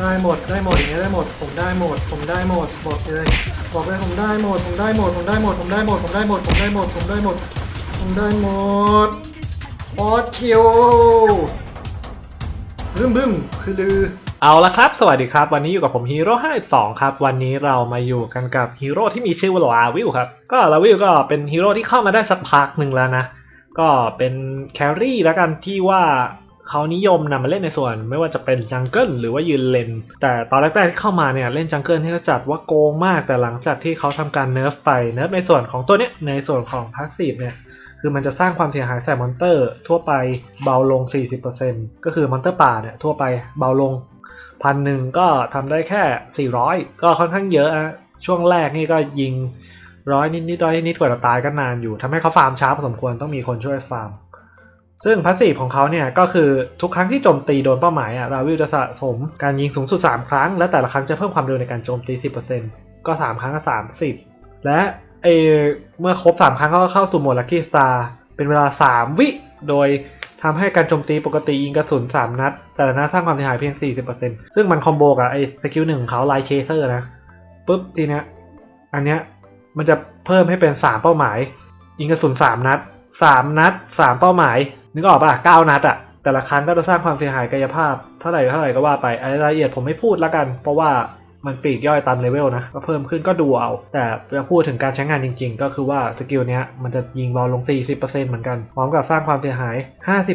ได้หมดได้หมดอย่างเงี้ยได้หมดผมได้หมดผมได้หมดบอกเลยบอกเลยผมได้หมดผมได้หมดผมได้หมดผมได้หมดผมได้หมดผมได้หมดผมได้หมดผมได้หมดออดคิวบึ้มบึ้มคือลือเอาละครับ สวัสดีครับ วันนี้อยู่กับผมฮีโร่52ครับ วันนี้เรามาอยู่กันกับฮีโร่ที่มีชื่อว่าลาวิลครับ ก็ลาวิลก็เป็นฮีโร่ที่เข้ามาได้สักพักหนึ่งแล้วนะ ก็เป็นแครี่แล้วกันที่ว่า เขานิยมนำมาเล่นในส่วนไม่ว่าจะเป็นจังเกิลหรือว่ายืนเลน แต่ตอนแรกๆที่เข้ามาเนี่ยเล่นจังเกิลที่เขาจัดว่าโกงมาก แต่หลังจากที่เขาทำการเนิร์ฟไปเนิร์ฟในส่วนของตัวเนี้ยในส่วนของพาสซีฟเนี่ยคือมันจะสร้างความเสียหายใส่มอนเตอร์ ทั่วไปเบาลง 40%ก็คือมอนเตอร์ป่าเนี่ยทั่วไปเบาลงพันหนึ่งก็ทำได้แค่ 400 ก็ค่อนข้างเยอะอะช่วงแรกนี่ก็ยิงร้อยนิดนิดร้อยนิดกว่าจะตายก็นานอยู่ทำให้เขาฟาร์มช้าพอสมควรต้องมีคนช่วยฟาร์ม ซึ่งพาสซีฟของเขาเนี่ยก็คือทุกครั้งที่โจมตีโดนเป้าหมายอะราวิลจะสะสมการยิงสูงสุด 3 ครั้ง และแต่ละครั้งจะเพิ่มความเร็วในการโจมตี 10%ก็ 3 ครั้งก็ 30 และเอเมื่อครบ 3 ครั้งก็เข้าสู่โหมดลัคกี้สตาร์เป็นเวลา 3 วิ โดยทำให้การโจมตีปกติยิงกระสุน 3 นัด แต่ละนัดสร้างความเสียหายเพียง 40%ซึ่งมันคอมโบกับไอ้สกิลหนึ่งของเขาไลเชเซอร์นะปุ๊บทีเนี้ยอันเนี้ยมันจะเพิ่มให้เป็น 3 เป้าหมาย ยิงกระสุน 3 นัด 3 นัด 3 เป้าหมาย นึกออกป่ะ9นัดอะแต่ละครั้งก็จะสร้างความเสียหายกายภาพเท่าไหร่เท่าไหร่ก็ว่าไปรายละเอียดผมไม่พูดละกัน เพราะว่ามันปลีกย่อยตามเลเวลนะก็เพิ่มขึ้นก็ดูเอา แต่จะพูดถึงการใช้งานจริง ๆ ก็คือว่าสกิลเนี้ยมันจะยิงบอลลง 40%เหมือนกันพร้อมกับสร้างความเสียหาย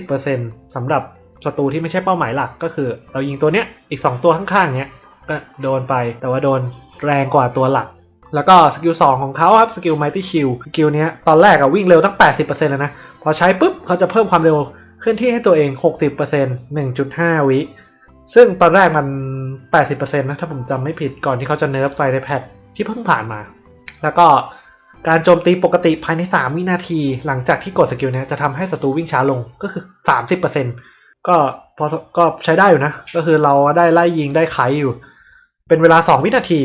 50%สำหรับศัตรูที่ไม่ใช่เป้าหมายหลักก็คือ เรายิงตัวเนี้ยอีก 2 ตัวข้างๆเนี้ยก็โดนไปแต่ว่าโดนแรงกว่าตัวหลัก แล้วก็สกิล2ของเขาครับสกิล Mighty Shield สกิลเนี้ยตอนแรกอะวิ่งเร็วตั้ง 80%แล้วนะ พอใช้ปุ๊บเขาจะเพิ่มความเร็วเคลื่อนที่ให้ตัวเอง 60% 1.5 วิ ซึ่งตอนแรกมัน 80%นะถ้าผมจำไม่ผิดก่อนที่เขาจะเนิร์ฟไปในแพทที่เพิ่งผ่านมา แล้วก็การโจมตีปกติภายใน 3 วินาที หลังจากที่กดสกิลเนี้ยจะทำให้ศัตรูวิ่งช้าลงก็คือ 30%ก็พอก็ใช้ได้อยู่นะ ก็คือเราได้ไล่ยิงได้ไขอยู่ เป็นเวลา 2 วินาที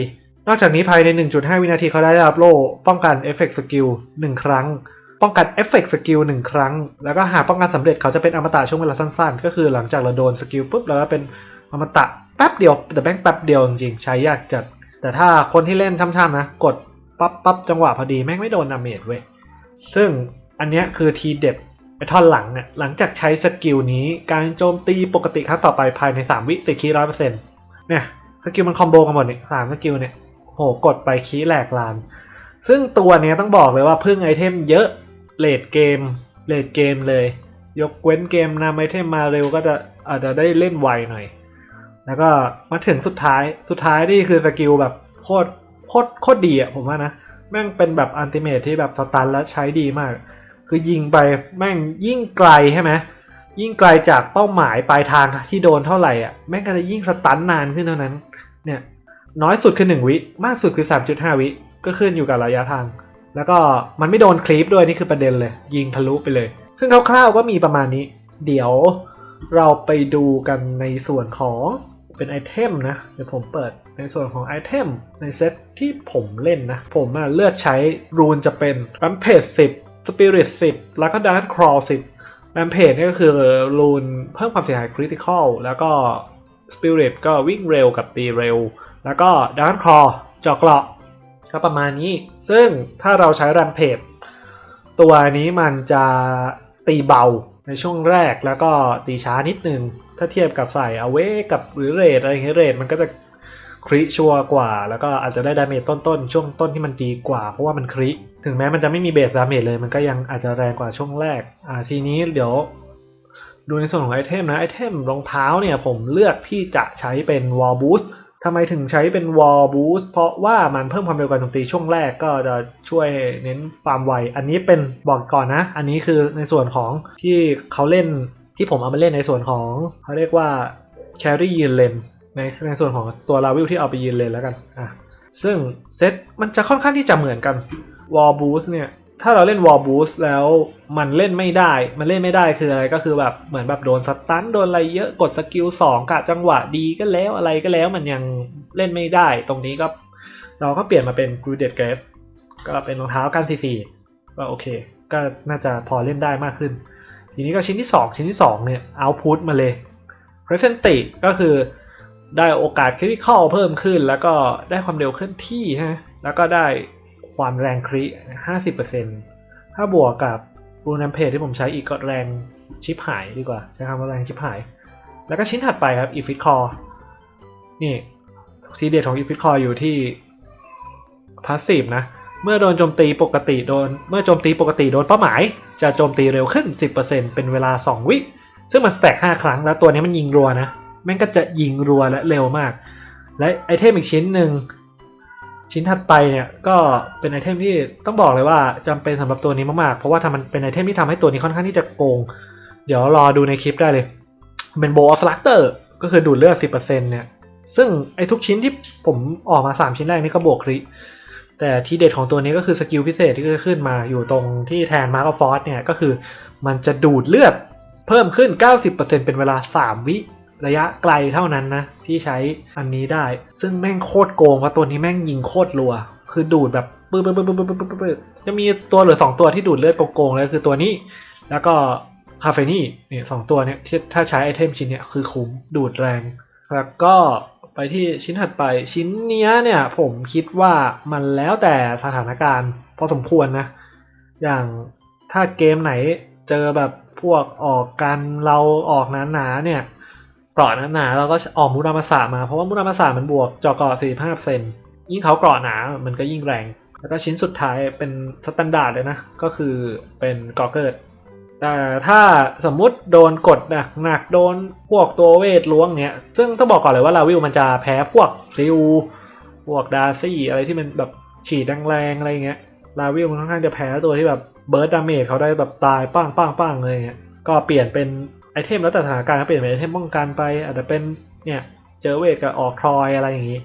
นอกจากนี้ภายใน 1.5 วินาทีเขาได้รับโล่ป้องกันเอฟเฟกต์สกิล1ครั้ง ป้องกันเอฟเฟกต์สกิลหนึ่งครั้ง แล้วก็หากป้องกันสำเร็จเขาจะเป็นอมตะช่วงเวลาสั้นๆ ก็คือหลังจากเราโดนสกิลปุ๊บแล้วก็เป็นอมตะแป๊บเดียวแต่แบงค์แป๊บเดียวจริงๆใช้ยากจัด แต่ถ้าคนที่เล่นช่ำๆนะ กดปั๊บปั๊บจังหวะพอดีแม่งไม่โดนดาเมจเว้ยซึ่งอันเนี้ยคือทีเด็ดไอท่อนหลังเนี่ยหลังจากใช้สกิลนี้การโจมตีปกติครั้งต่อไปภายใน 3 วิติดคีร้อยเปอร์เซ็นต์เนี่ยสกิลมันคอมโบกันหมดนี่สามสกิลเนี่ยโหกดไปคีแหลกลาน ซึ่งตัวเนี้ยต้องบอกเลยว่าพึ่งไอเทมเยอะ เลดเกมเลดเกมเลย ยกเว้นเกมนำไอเทมมาเร็วก็จะอาจจะได้เล่นไวหน่อย แล้วก็มาถึงสุดท้ายสุดท้ายนี่คือสกิลแบบโคตรโคตรโคตรดีอะผมว่านะ แม่งเป็นแบบอันติเมทที่แบบสตันและใช้ดีมาก คือยิงไปแม่งยิ่งไกลใช่ไหมยิ่งไกลจากเป้าหมายปลายทางที่โดนเท่าไหร่อะแม่งก็จะยิ่งสตันนานขึ้นเท่านั้น เนี่ยน้อยสุดคือ 1 วิ มากสุดคือ 3.5 วิ ก็ขึ้นอยู่กับระยะทาง แล้วก็มันไม่โดนคลีปด้วยนี่คือประเด็นเลย ยิงทะลุไปเลย ซึ่งคร่าวๆก็มีประมาณนี้ เดี๋ยวเราไปดูกันในส่วนของเป็นไอเทมนะ เดี๋ยวผมเปิดในส่วนของไอเทมในเซตที่ผมเล่นนะ ผมเลือกใช้รูนจะเป็น Rampage 10 Spirit 10แล้วก็ Dark Crawl 10 Rampage นี่ก็คือรูนเพิ่มความเสียหาย Critical แล้วก็ Spirit ก็วิ่งเร็วกับตีเร็ว แล้วก็ Dark Crawl เจาะเกราะ ก็ประมาณนี้ ซึ่งถ้าเราใช้ Rampage ตัวนี้มันจะตีเบาในช่วงแรกแล้วก็ตีช้านิดนึง ถ้าเทียบกับใส่เอาเวกับหรือเรทอะไรอย่างเงี้ยเรทมันก็จะคริชัวกว่า แล้วก็อาจจะได้ดาเมจต้นๆ ช่วงต้นที่มันดีกว่า เพราะว่ามันคริถึงแม้มันจะไม่มีเบสดาเมจเลยมันก็ยังอาจจะแรงกว่าช่วงแรกอ่าทีนี้เดี๋ยวดูในส่วนของไอเทมนะไอเทมรองเท้าเนี่ยผมเลือกที่จะใช้เป็น wall boost ทำไมถึงใช้เป็น wall boost เพราะว่ามันเพิ่มความเร็วการโจมตีช่วงแรกก็จะช่วยเน้นความไว อันนี้เป็นบอกก่อนนะ อันนี้คือในส่วนของที่เขาเล่นที่ผมเอามาเล่นในส่วนของเขาเรียกว่า carry ยืนเลนในในส่วนของตัวลาวิลที่เอาไปยืนเลนแล้วกันอะซึ่งเซตมันจะค่อนข้างที่จะเหมือนกัน wall boost เนี่ย ถ้าเราเล่น wall boost แล้วมันเล่นไม่ได้ มันเล่นไม่ได้คืออะไรก็คือแบบเหมือนแบบโดนสตันโดนอะไรเยอะกดสกิลสองกะจังหวะดีก็แล้วอะไรก็แล้วมันยังเล่นไม่ได้ ตรงนี้ก็เราก็เปลี่ยนมาเป็น g r u d e d g r a v e ก็เป็นรองเท้ากันซีซีก็โอเค ก็น่าจะพอเล่นได้มากขึ้น ทีนี้ก็ชิ้นที่ 2 ชิ้นที่ 2 เนี่ยเอาพุทมาเลย p r e s e n t ก็คือได้โอกาสคริติคอลเพิ่มขึ้น แล้วก็ได้ความเร็วเคลื่อนที่ฮะแล้วก็ได้ ความแรงคริห้าสิบเปอร์เซ็นถ้าบวกกับบูนัมเพจที่ผมใช้อีกก็แรงชิปหายดีกว่า ใช้คำว่าแรงชิปหาย แล้วก็ชิ้นถัดไปครับอีฟิตคอร์นี่ซีเดียของอีฟิตคอร์อยู่ที่พาสซีฟนะ เมื่อโดนโจมตีปกติโดน เมื่อโจมตีปกติโดนเป้าหมาย จะโจมตีเร็วขึ้น 10%เป็นเวลา 2 วิซึ่งมันสแต็ก5ครั้งแล้วตัวนี้มันยิงรัวนะแม่งก็จะยิงรัวและเร็วมาก และไอเทมอีกชิ้นหนึ่ง ชิ้นถัดไปเนี่ยก็เป็นไอเทมที่ต้องบอกเลยว่าจำเป็นสำหรับตัวนี้มากๆ เพราะว่าทำมันเป็นไอเทมที่ทำให้ตัวนี้ค่อนข้างที่จะโกง เดี๋ยวรอดูในคลิปได้เลย เป็นโบออฟลักเตอร์ก็คือดูดเลือด 10%เนี่ย ซึ่งไอทุกชิ้นที่ผมออกมา 3 ชิ้นแรกนี่ก็บวกคริแต่ทีเด็ดของตัวนี้ก็คือสกิลพิเศษที่จะขึ้นมาอยู่ตรงที่แทนมาร์กฟอสเนี่ยก็คือมันจะดูดเลือดเพิ่มขึ้น 90%เป็นเวลา 3 วิ ระยะไกลเท่านั้นนะ ที่ใช้อันนี้ได้ ซึ่งแม่งโคตรโกงว่าตัวนี้แม่งยิงโคตรรัว คือดูดแบบปื๊ดปื๊ดปื๊ดปื๊ดปื๊ดปื๊ดปื๊ดจะมีตัวเหลือ2ตัวที่ดูดเลือดโกงๆเลยคือตัวนี้ แล้วก็คาเฟนี่เนี่ยสองตัวเนี่ยที่ถ้าใช้ไอเทมชิ้นเนี่ยคือคุ้มดูดแรง แล้วก็ไปที่ชิ้นถัดไปชิ้นเนี้ยเนี่ยผมคิดว่ามันแล้วแต่สถานการณ์พอสมควรนะ อย่างถ้าเกมไหนเจอแบบพวกออกกันเราออกหนาๆเนี่ย กราะหนาๆเราก็ออกมุรามาสามาเพราะว่ามุรามาสามันบวกจอเกราะ45%ยิ่งเขาเกราะหนามันก็ยิ่งแรง แล้วก็ชิ้นสุดท้ายเป็นสแตนดาร์ดเลยนะ ก็คือเป็นกอเกิร์แต่ถ้าสมมุติโดนกดหนักหนักโดนพวกตัวเวทล้วงเนี่ยซึ่งต้องบอกก่อนเลยว่าลาวิลมันจะแพ้พวกซิลพวกดาร์ซี่อะไรที่มันแบบฉีดแรงๆอะไรเงี้ยลาวิลมันค่อนข้างจะแพ้ตัวที่แบบเบิร์ดดาเมจเขาได้แบบตายป้างป้างป้างอะไรเงี้ยก็เปลี่ยนเป็น ไอเทมแล้วแต่สถานการณ์ก็เปลี่ยนเป็นไอเทมป้องกันไป อาจจะเป็นเนี่ยเจอเวทกับออกทรอยอะไรอย่างงี้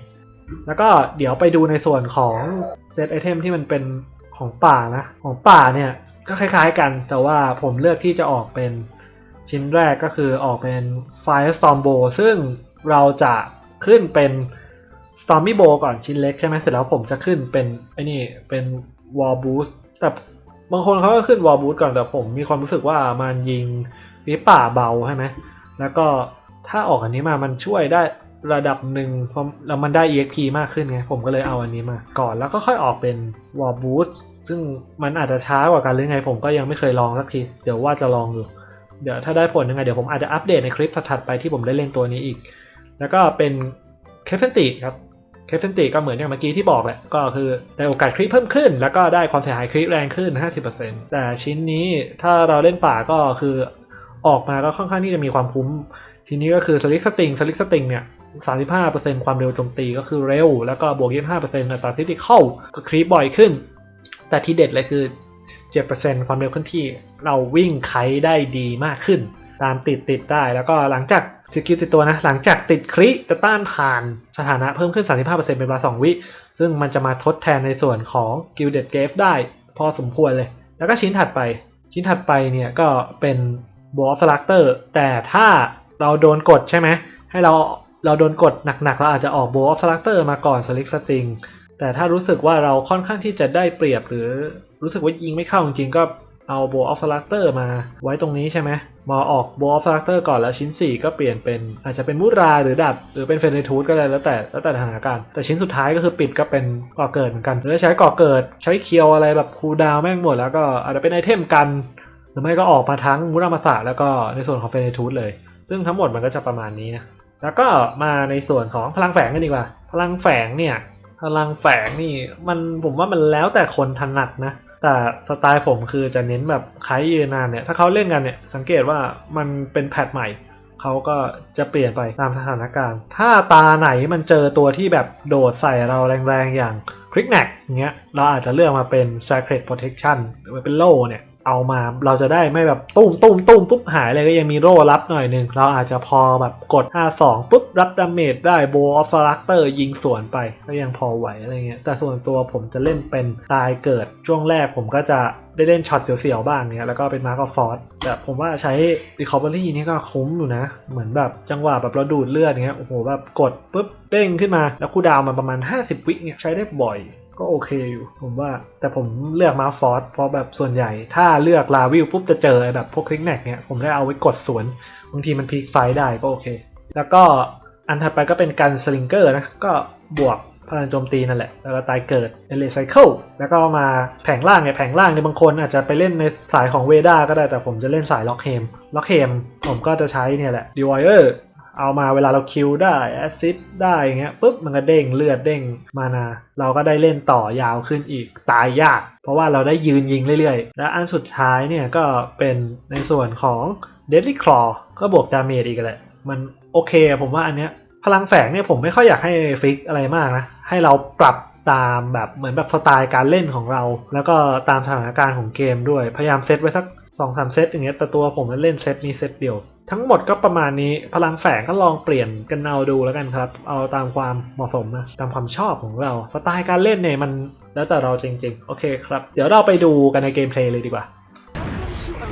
แล้วก็เดี๋ยวไปดูในส่วนของเซตไอเทมที่มันเป็นของป่านะของป่าเนี่ยก็คล้ายๆกัน แต่ว่าผมเลือกที่จะออกเป็นชิ้นแรกก็คือออกเป็น Firestorm Bow ซึ่งเราจะขึ้นเป็น Stormy Bow ก่อนชิ้นเล็กใช่ไหมเสร็จแล้วผมจะขึ้นเป็นไอ้นี่เป็น Wall Boost แต่บางคนเขาก็ขึ้น Wall Boost ก่อนแต่ผมมีความรู้สึกว่ามันยิง วิป่าเบาใช่ไหมแล้วก็ถ้าออกอันนี้มามันช่วยได้ระดับหนึ่งเพราะแล้วมันได้ EXP มากขึ้นไง ผมก็เลยเอาอันนี้มาก่อนแล้วก็ค่อยออกเป็น Wall Boost ซึ่งมันอาจจะช้ากว่ากันหรือไง ผมก็ยังไม่เคยลองสักที เดี๋ยวว่าจะลองดูเดี๋ยวถ้าได้ผลยังไงเดี๋ยวผมอาจจะอัปเดตในคลิปถัดๆไปที่ผมได้เล่นตัวนี้อีก แล้วก็เป็นเคฟเฟนติครับเคฟเฟนติก็เหมือนอย่างเมื่อกี้ที่บอกแหละก็คือได้โอกาสคริปเพิ่มขึ้น แล้วก็ได้ความเสียหายคริปแรงขึ้น 50%แต่ชิ้นนี้ถ้าเราเล่นป่าก็คือ ออกมาก็ค่อนข้างที่จะมีความคุ้ม ทีนี้ก็คือสลิกสติงสลิกสติงเนี่ย35%ความเร็วโจมตีก็คือเร็ว แล้วก็บวก 25%อัตราทิติเข้าก็ครีปบ่อยขึ้น แต่ที่เด็ดเลยคือ 7%ความเร็วเคลื่อนที่เราวิ่งไคได้ดีมากขึ้น ตามติดติดได้ แล้วก็หลังจากสกิลติดตัวนะ หลังจากติดคริจะต้านทานสถานะเพิ่มขึ้น 35%เป็นเวลา2วิ ซึ่งมันจะมาทดแทนในส่วนของ Gilded g a v e ได้ พอสมควรเลย แล้วก็ชิ้นถัดไป ชิ้นถัดไปเนี่ยก็เป็น b o s s l a c t o r แต่ถ้าเราโดนกดใช่ไหมให้เราเราโดนกดหนักๆ เราอาจจะออก b o s s l a c t o r มาก่อน Slick Sting แต่ถ้ารู้สึกว่าเราค่อนข้างที่จะได้เปรียบหรือรู้สึกว่ายิงไม่เข้าจริงๆก็เอา b o w of s l a c t o r มาไว้ตรงนี้ใช่ไหมมาออก b o w of s l a c t o r ก่อนแล้วชิ้น 4 ก็เปลี่ยนเป็นอาจจะเป็นมุราหรือดับ หรือเป็นเฟรนทูดก็ได้แล้วแต่แล้วแต่สถานการณ์ แต่ชิ้นสุดท้ายก็คือปิดก็เป็นก่อเกิดเหมือนกันหรือใช้ก่อเกิดใช้เคียวอะไรแบบคูลดาวแม่งหมดแล้วก็อาจจะเป็นไอเทมกัน หรือไม่ก็ออกมาทั้งมุรามาสะแล้วก็ในส่วนของเฟรนทูดเลย ซึ่งทั้งหมดมันก็จะประมาณนี้นะแล้วก็มาในส่วนของพลังแฝงกันดีกว่า พลังแฝงเนี่ย พลังแฝงนี่มันผมว่ามันแล้วแต่คนถนัดนะ แต่สไตล์ผมคือจะเน้นแบบใครยืนนานเนี่ย ถ้าเขาเล่นกันเนี่ย สังเกตว่ามันเป็นแพทใหม่ เขาก็จะเปลี่ยนไปตามสถานการณ์ ถ้าตาไหนมันเจอตัวที่แบบโดดใส่เราแรงๆอย่างคลิกแนกเงี้ย เราอาจจะเลือกมาเป็น Sacred Protection หรือเป็นโล่เนี่ย เอามาเราจะได้ไม่แบบตุ้มตุ้มตุ้มปุ๊บหายเลยก็ยังมีโร่รับหน่อยหนึ่งเราอาจจะพอแบบกด 5-2 ปุ๊บรับดาเมจได้โบออฟลักเตอร์ยิงสวนไปก็ยังพอไหวอะไรเงี้ยแต่ส่วนตัวผมจะเล่นเป็นตายเกิดช่วงแรกผมก็จะได้เล่นช็อตเสียวๆบ้างเนี้ยแล้วก็เป็นมาร์กอฟอร์แต่ผมว่าใช้ Recovery นี่ก็คุ้มอยู่นะ เหมือนแบบจังหวะแบบเราดูดเลือดเงี้ยโอ้โหแบบกดปุ๊บเด้งขึ้นมาแล้วคูลดาวมันประมาณ 50 วิเนี่ยใช้ได้บ่อย ก็โอเคอยู่ ผมว่า แต่ผมเลือกมาฟอร์เพราะแบบส่วนใหญ่ ถ้าเลือกลาวิลปุ๊บจะเจอแบบพวกคลิกแนกเนี่ย ผมได้เอาไว้กดสวนบางทีมันพลิกไฟได้ก็โอเค แล้วก็อันถัดไปก็เป็นกันสลิงเกอร์นะ ก็บวกพลังโจมตีนั่นแหละ แล้วก็ตายเกิดเอเลไซเคิลแล้วก็มาแผงล่างเนี่ยแผงล่างเนี่ยบางคนอาจจะไปเล่นในสายของเวด้าก็ได้แต่ผมจะเล่นสายล็อกเฮมล็อกเฮมผมก็จะใช้เนี่ยแหละดีวอยเออร์ เอามาเวลาเราคิวได้แอซิดได้อย่างเงี้ยปุ๊บมันก็เด้งเลือดเด้งมานา เราก็ได้เล่นต่อยาวขึ้นอีกตายยาก เพราะว่าเราได้ยืนยิงเรื่อยๆ และอันสุดท้ายเนี่ยก็เป็นในส่วนของ Deadly Claw ก็บวกดาเมจอีกแหละ มันโอเคผมว่าอันเนี้ยพลังแฝงเนี่ยผมไม่ค่อยอยากให้ฟิกอะไรมากนะ ให้เราปรับตามแบบเหมือนแบบสไตล์การเล่นของเรา แล้วก็ตามสถานการณ์ของเกมด้วย พยายามเซตไว้สักสองสามเซตอย่างเงี้ยแต่ตัวผมเล่นเซตนี้เซตเดียว ทั้งหมดก็ประมาณนี้พลังแฝงก็ลองเปลี่ยนกันเอาดูแล้วกันครับ เอาตามความเหมาะสมนะตามความชอบของเราสไตล์การเล่นเนี่ยมันแล้วแต่เราจริง ๆ โอเคครับ เดี๋ยวเราไปดูกันในเกมเพลย์เลยดีกว่า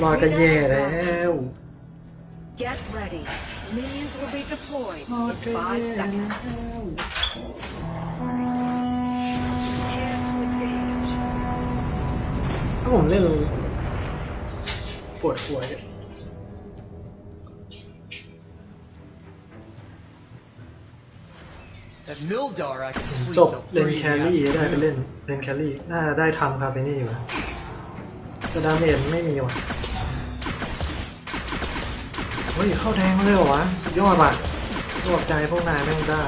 รอยก็แย่แล้ว Get ready. Minions will be deployed in five seconds. Prepare to engage. ถ้าผมเล่นปวดหัวเนี่ย จบ till เล่น three แค in the รี่ได้ไป afternoon. เล่นเล่นแครี่น่าจะได้ทำคาเฟนี่อยู่นะแต่ดาเมจไม่มีว่ะเฮ้ยเข้าแดงเลยเหรอวะสุดยอดว่ะรวบใจพวกนายแม่งได้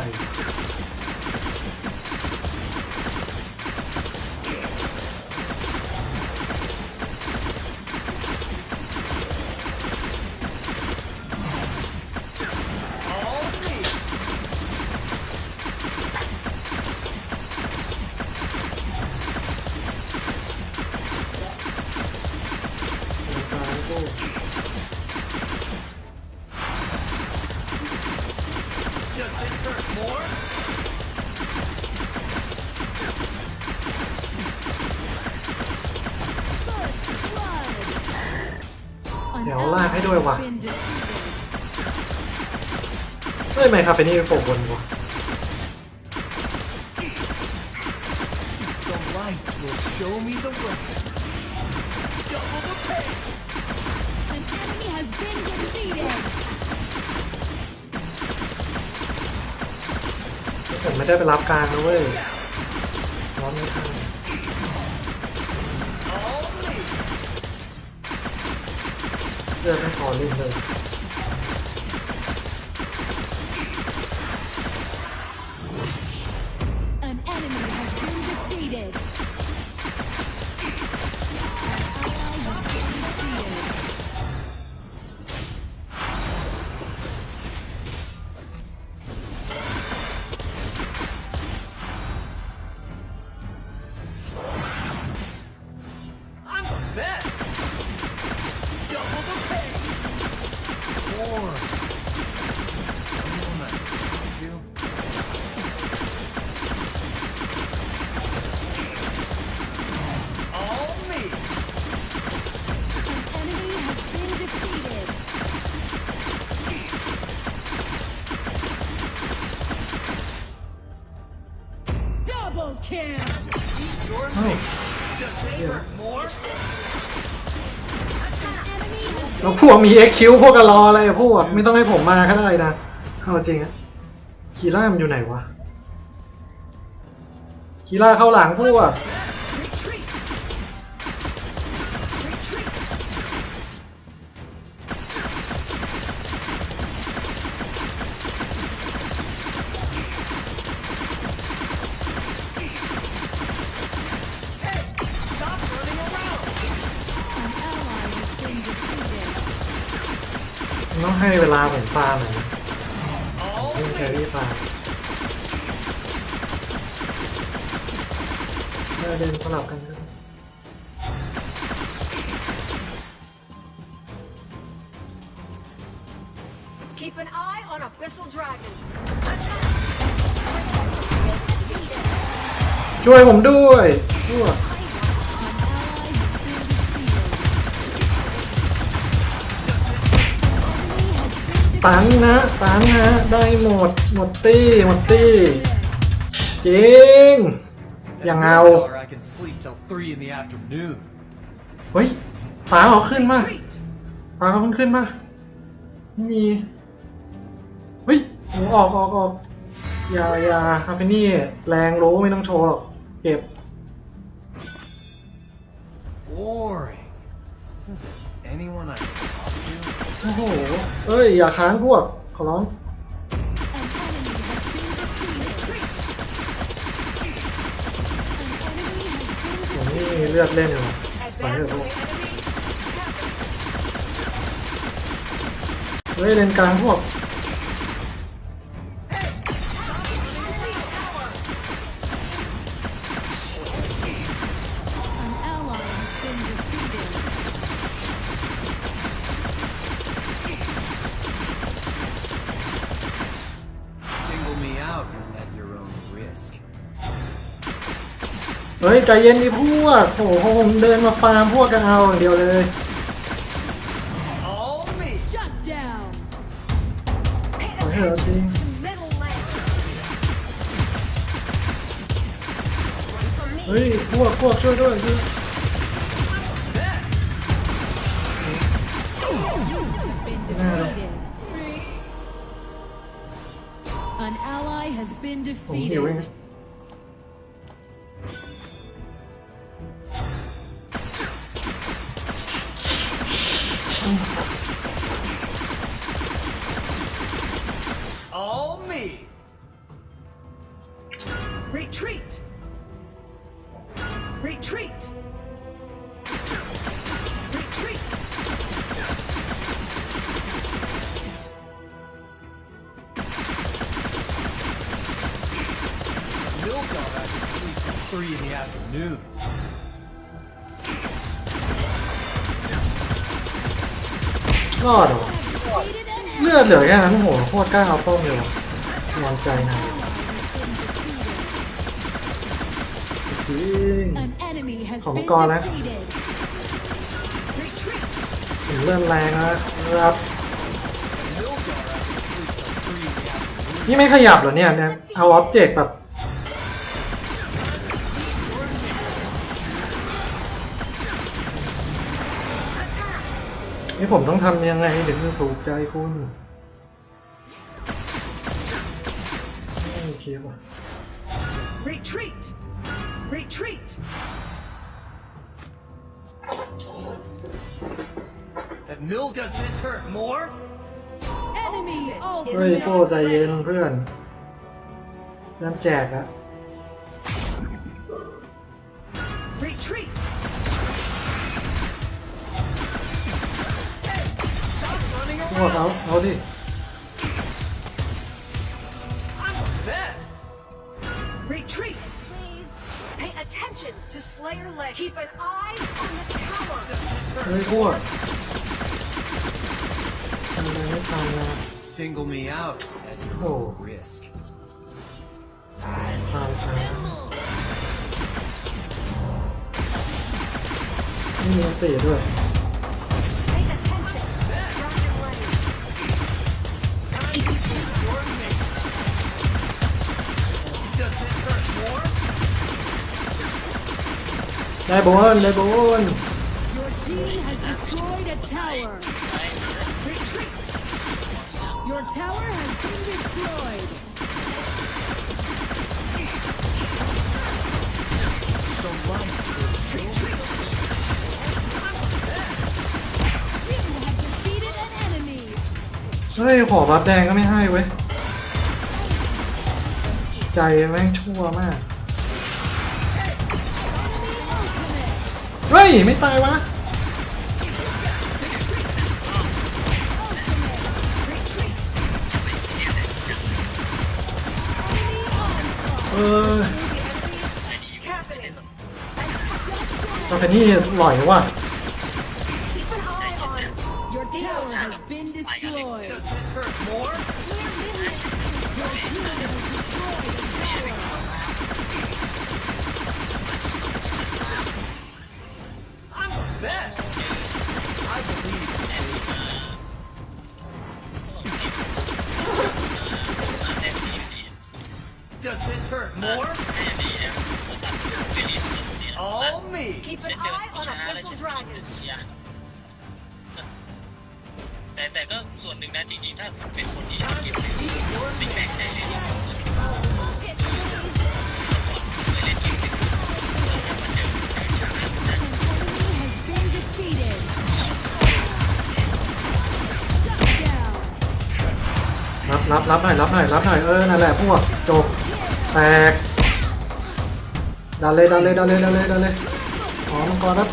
เดี๋ยวลากให้ด้วยว่ะเฮ้ยไม่คาเฟนี่โผล่บนว่ะ ผมไม่ได้ไปรับกลางนะเว้ยร้อนไม่ทันเลือดไม่พอเล่นเลย more? Enemy has แล้วพวกมีเอคิวพวกกะรออะไรพวกไม่ต้องให้ผมมาก็ได้นะเอาจริงอะคีร่ามันอยู่ไหนวะคีร่าเข้าหลังพวก เออเดินสลับกันนะ Keep an eye on Abyssal Dragon. ช่วยผมด้วยพวก an ally has been defeated. Enemy has been ตังค์นะตังค์นะ ได้หมด หมดตี้ หมดตี้ จริง At Yang ao. Mildar, I can sleep till three in the afternoon. เฮ้ยฟ้าเขาขึ้นมา Retreat. ฟ้าเขาเพิ่งขึ้นมาไม่มี เฮ้ยโอ้ออกออกออกอย่าอย่าคาเฟนี่แรงรู้ไม่ต้องโชว์หรอกเก็บ Boring. Isn't there anyone I can talk to? โอ้โห เอ้ย อย่าค้างพวก ขอร้อง มีเลือดเล่นไปเถอะเฮ้ยเลนกลางพวก เฮ้ย ใจเย็นดิพวก โอ้โหผมเดินมาฟาร์มพวกกันเอาอย่างเดียวเลย All me. Shut down. Pay ขอเถอะจริง attention to middle lane. Run from me. เฮ้ย พวก พวกช่วยด้วยช่วย Been defeated. An ally has been ผมหิวเอง defeated. All Retreat. Retreat. Retreat. Milk all that can sleep till three in the afternoon. รอดเหรอ Defeated an เลือดเหลือแค่นั้นโอ้โหโคตรกล้าเอาต้มเลยวะวางใจนา ยจริง An enemy has Không been con á. defeated. Retreat. ถึงเลื่อนแรงนะครับ Milk all that can sleep till three in the afternoon. นี่ไม่ขยับเหรอเนี่ยเนี่ยเอาอ็อบเจกต์แบบนี่ผมต้องทำยังไงถึงจะถูกใจคุณไม่เคลียร์ว่ะ Retreat. Retreat. That mill does this hurt more? Enemy เฮ้ย ultimate. โก้ใจเย็นเพื่อนเริ่มแจกแล้ว Retreat. พวกเขาเอาดิ I'm the best. Retreat. Please. Pay attention to Slayer Lake. Keep an eye on the tower. เฮ้ยพวกทำอะไรไม่ทันนะ Single me out at your Oh. own risk. ทางช้านี่มีตีด้วย Pay attention. Dragon Lane. Does this hurt more? ได้บนได้บน Your team has destroyed a tower. Retreat. Your tower has been destroyed. The light will show me. You have defeated an enemy. เฮ้ยขอบัฟแดงก็ไม่ให้เว้ย ใจแม่งชั่วมาก เฮ้ย ไม่ตายวะเออตอนนี้หล่อยว่ะ รับหน่อยรับหน่อยรับหน่อยเออนั่นแหละพวกจบแตกดันเลยดันเลยดันเลยดันเลยดันเลยอ๋อมังกรครับ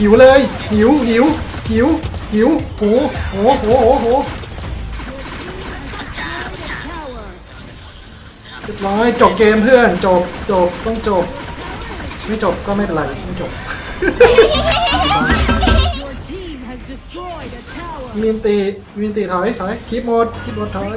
หิวเลย หิวหิวหิวหิวโหโหโหโหโหเรียบร้อยจบเกมเพื่อนจบจบต้องจบ ไม่จบก็ไม่เป็นไรไม่จบมินตีมินตีถอยถอยคลิปหมดคลิปหมดถอย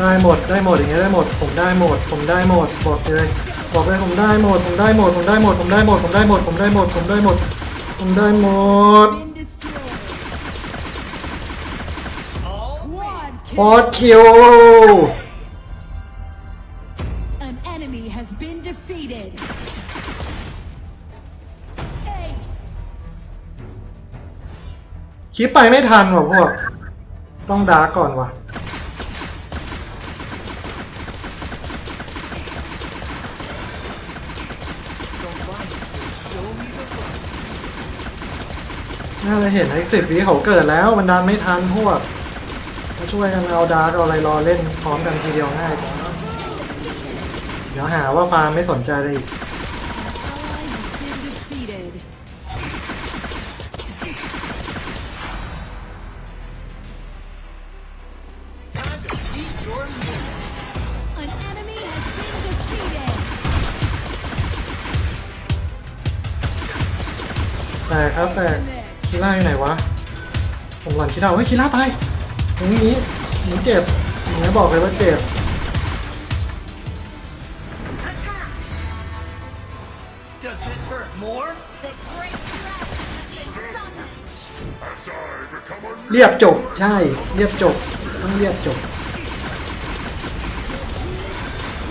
ได้หมดได้หมดอย่างเงี้ยได้หมดผมได้หมดผมได้หมดบอกเลยบอกเลยผมได้หมดผมได้หมดผมได้หมดผมได้หมดผมได้หมดผมได้หมดผมได้หมดผมได้หมด been destroyed. All Quad พอ kill. ดคิว An enemy has been defeated. Ace. คลิปไปไม่ทันว่ะพวก ต้องดาร์กก่อนว่ะ น่าจะเห็นไอ้สิบวิเขาเกิดแล้วมันดันไม่ทันพวกมาช่วยกันเอาดาร์กเอาอะไรรอเล่นพร้อมกันทีเดียวง่ายกว่าเดี๋ยวหาว่าฟาร์มไม่สนใจเลยอีกแต่ครับแต่ ผมหลันคีล่าเฮ้ยคีล่าตายตรงนี้หนีเจ็บอย่างนี้บอกเลยว่าเจ็บ Attack! Does this hurt more? The great dragon has been summoned. เรียบจบ ใช่ เรียบจบ ต้องเรียบจบ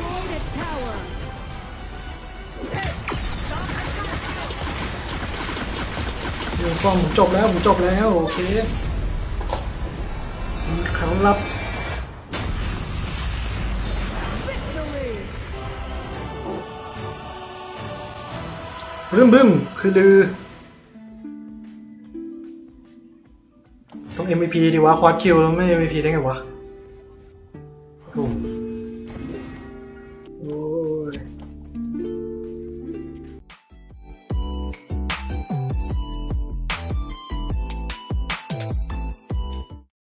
Destroyed a tower. ยูฟอร์มผมจบแล้ว ผมจบแล้ว โอเค ครับบึ้มบึ้มคือดือต้อง MVP ดีวะ ควอดคิวแล้วไม่ MVP ได้ไงวะ